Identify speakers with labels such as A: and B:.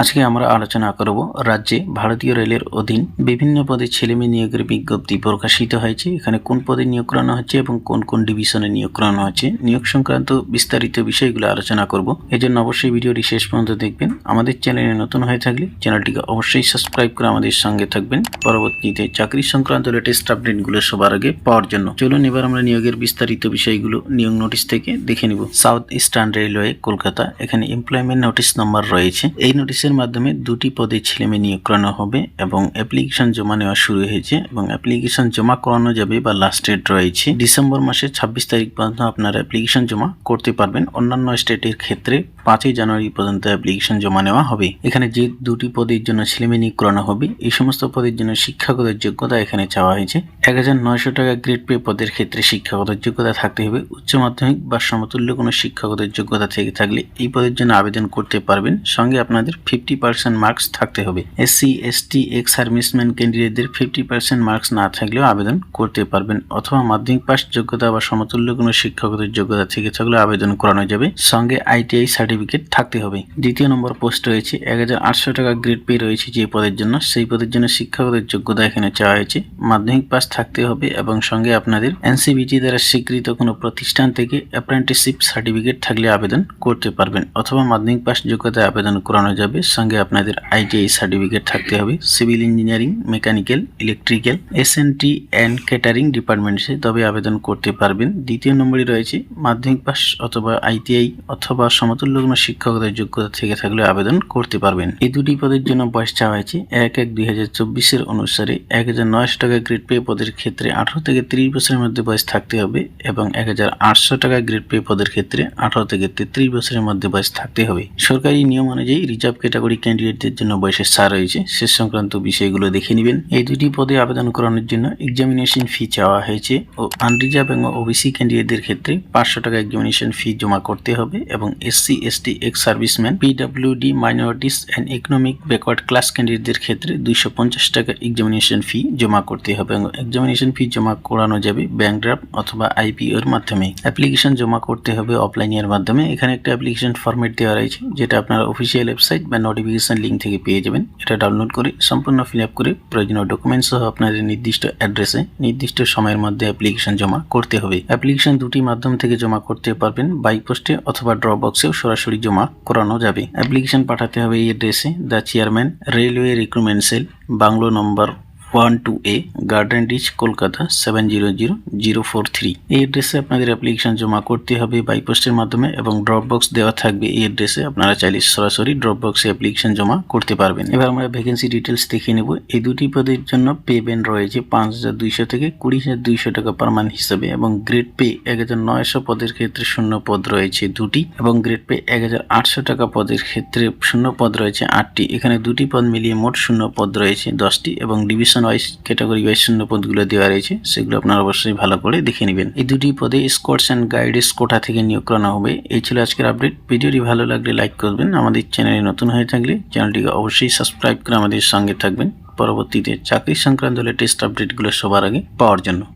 A: আজকে আমরা আলোচনা করব রাজ্যে ভারতীয় রেলের অধীন বিভিন্ন পদে ছেলেমেয়ে নিয়োগের বিজ্ঞপ্তি প্রকাশিত হয়েছে। এখানে কোন পদে নিয়োগ করানো হচ্ছে এবং কোন কোন ডিভিশনে নিয়োগ করানো হচ্ছে, নিয়োগ সংক্রান্ত বিস্তারিত বিষয়গুলো আলোচনা করব। এজন্য অবশ্যই ভিডিওটি শেষ পর্যন্ত দেখবেন। আমাদের চ্যানেলে নতুন হয়ে থাকলে চ্যানেলটিকে অবশ্যই সাবস্ক্রাইব করে আমাদের সঙ্গে থাকবেন। পরবর্তীতে চাকরি সংক্রান্ত লেটেস্ট আপডেটগুলো সবার আগে পাওয়ার জন্য। চলুন এবার আমরা নিয়োগের বিস্তারিত বিষয়গুলো, নিয়োগ নোটিশ থেকে দেখে নিব। সাউথ ইস্টার্ন রেলওয়ে কলকাতা, এখানে এমপ্লয়মেন্ট নোটিশ নাম্বার রয়েছে। এই নোটিশের মাধ্যমে দুটি পদে ছেলেমেয়ে নিয়োগ করানো হবে এবং অ্যাপ্লিকেশন জমা নেওয়া শুরু হয়েছে এবং অ্যাপ্লিকেশন জমা করানো যাবে বা লাস্ট ডেট রয়েছে। ডিসেম্বর মাসের ছাব্বিশ তারিখ পর্যন্ত আপনারা অ্যাপ্লিকেশন জমা করতে পারবেন। অন্যান্য স্টেটের ক্ষেত্রে পাঁচই জানুয়ারি পর্যন্ত অ্যাপ্লিকেশন জমা নেওয়া হবে। এখানে যে দুটি পদের জন্য ছেলেমেয়ে নিয়োগ করানো হবে, এই সমস্ত পদের জন্য শিক্ষাগত যোগ্যতা এখানে চাওয়া হয়েছে। এক হাজার নয়শো টাকা গ্রেড পে পদের ক্ষেত্রে শিক্ষাগত যোগ্যতা থাকতে হবে। উচ্চ মাধ্যমিক বা সমতুল্য কোনো শিক্ষাগত যোগ্যতা থেকে থাকলে এই পদের জন্য আবেদন করতে পারবেন। সঙ্গে আপনাদের ফিফটি পার্সেন্ট মার্কস থাকতে হবে। এসসি এসটি এক্স সার্ভিসম্যান ক্যান্ডিডেটদের ফিফটি পার্সেন্ট মার্কস না থাকলেও আবেদন করতে পারবেন অথবা মাধ্যমিক পাস যোগ্যতা বা সমতুল্য কোনো শিক্ষাগত যোগ্যতা থেকে থাকলে আবেদন করানো যাবে। সঙ্গে আইটিআই সার্টিফিকেট থাকতে হবে। দ্বিতীয় নম্বর পোস্ট রয়েছে। এক হাজার আটশো টাকা গ্রেড পে রয়েছে যে পদের জন্য। সেই পদের জন্য শিক্ষাগত যোগ্যতা এখানে চাওয়া হয়েছে। মাধ্যমিক পাস থাকতে হবে এবং সঙ্গে আপনাদের এনসিবিটি দ্বারা স্বীকৃত কোনো প্রতিষ্ঠান থেকে অ্যাপ্রেন্টিসশিপ সার্টিফিকেট থাকলে আবেদন করতে পারবেন অথবা মাধ্যমিক পাস যোগ্যতায় আবেদন করানো যাবে। সঙ্গে আপনাদের আইটিআই সার্টিফিকেট থাকতে হবে। Civil engineering, mechanical, electrical S T and catering ডিপার্টমেন্টসে তবে আবেদন করতে পারবেন। দ্বিতীয় নম্বরে রয়েছে মাধ্যমিক পাস অথবা আইটিআই অথবা সমতুল্য কোনো শিক্ষাগত যোগ্যতা থেকে থাকলে আবেদন করতে পারবেন। এই দুটি পদের জন্য বয়স চাওয়া হয়েছে এক এক দুই হাজার চব্বিশের অনুসারে। এক হাজার নয়শো টাকা গ্রেড পে পদের ক্ষেত্রে আঠারো থেকে তিরিশ বছরের মধ্যে বয়স থাকতে হবে এবং এক হাজার আটশো টাকা গ্রেড পে পদের ক্ষেত্রে আঠারো থেকে তেত্রিশ বছরের মধ্যে বয়স থাকতে হবে। সরকারি নিয়ম অনুযায়ী রিজার্ভ ক্যাটাগরি ক্যান্ডিডেটদের জন্য বয়সের ছাড় রয়েছে সে সংক্রান্ত বিষয়গুলো দেখে নেবেন। এই দুটি পদে আবেদন করানোর জন্য এক্সামিনেশন ফি চাওয়া হয়েছে ও আনরিজার্ভ এবং ওবিসি ক্যান্ডিডেটদের ক্ষেত্রে পাঁচশো টাকা এক্সামিনেশন ফি জমা করতে হবে এবং SC ST ex serviceman PWD minorities and economic backward class ক্যান্ডিডেটদের ক্ষেত্রে দুইশো পঞ্চাশ টাকা এক্সামিনেশন ফি জমা করতে হবে এবং এক্সামিনেশন ফি জমা করানো যাবে ব্যাংক ড্রাফট অথবা আইপিওর মাধ্যমে। অ্যাপ্লিকেশন জমা করতে হবে অফলাইনের মাধ্যমে। এখানে একটা অ্যাপ্লিকেশন ফরম্যাট দেওয়া রয়েছে, যেটা আপনার অফিসিয়াল ওয়েবসাইট বা নোটিফিকেশান লিঙ্ক থেকে পেয়ে যাবেন। এটা ডাউনলোড করে সম্পূর্ণ ফিল আপ করে প্রয়োজনীয় ডকুমেন্টস সহ আপনাদের নির্দিষ্ট অ্যাড্রেসে নির্দিষ্ট সময়ের মধ্যে অ্যাপ্লিকেশন জমা করতে হবে। অ্যাপ্লিকেশন দুটি মাধ্যম থেকে জমা করতে পারবেন। বাইক পোস্টে অথবা ড্র বক্সেও সরাসরি জমা করানো যাবে। অ্যাপ্লিকেশন পাঠাতে হবে এই অ্যাড্রেসে the chairman railway recruitment cell bungalow number one two A Garden Reach Kolkata seven zero zero zero four three এই অ্যাড্রেসে আপনাদের অ্যাপ্লিকেশন জমা করতে হবে বাই পোস্টের মাধ্যমে এবং ড্রপ বক্স দেওয়া থাকবে। এই অ্যাড্রেসে আপনারা চাইলে সরাসরি ড্রপ বক্সে অ্যাপ্লিকেশন জমা করতে পারবেন। এবার আমরা ভ্যাকেন্সি ডিটেলস দেখে নেব। এই দুটি পদের জন্য পে রয়েছে পাঁচ হাজার দুইশো থেকে কুড়ি হাজার দুইশো টাকা পার মান্থ হিসাবে এবং গ্রেড পে এক হাজার নয়শো পদের ক্ষেত্রে শূন্য পদ রয়েছে দুটি এবং গ্রেড পে এক হাজার আটশো টাকা পদের ক্ষেত্রে শূন্য পদ রয়েছে আটটি। এখানে দুটি পদ মিলিয়ে মোট শূন্য পদ রয়েছে দশটি এবং ডিভিশন ওয়াইজ ক্যাটাগরি ওয়াইজ শূন্য পদগুলো দেওয়া রয়েছে, সেগুলো আপনারা অবশ্যই ভালো করে দেখে নেবেন। এই দুটি পদে স্কোর্টস অ্যান্ড গাইডেস কোটা থেকে নিয়োগ করানো হবে, এই ছিল আজকের আপডেট ভিডিওটি ভালো লাগলে লাইক করবেন। আমাদের চ্যানেলে নতুন হয়ে থাকলে চ্যানেলটিকে অবশ্যই সাবস্ক্রাইব করে আমাদের সঙ্গে থাকবেন। পরবর্তীতে চাকরি সংক্রান্ত লেটেস্ট আপডেটগুলো সবার আগে পাওয়ার জন্য।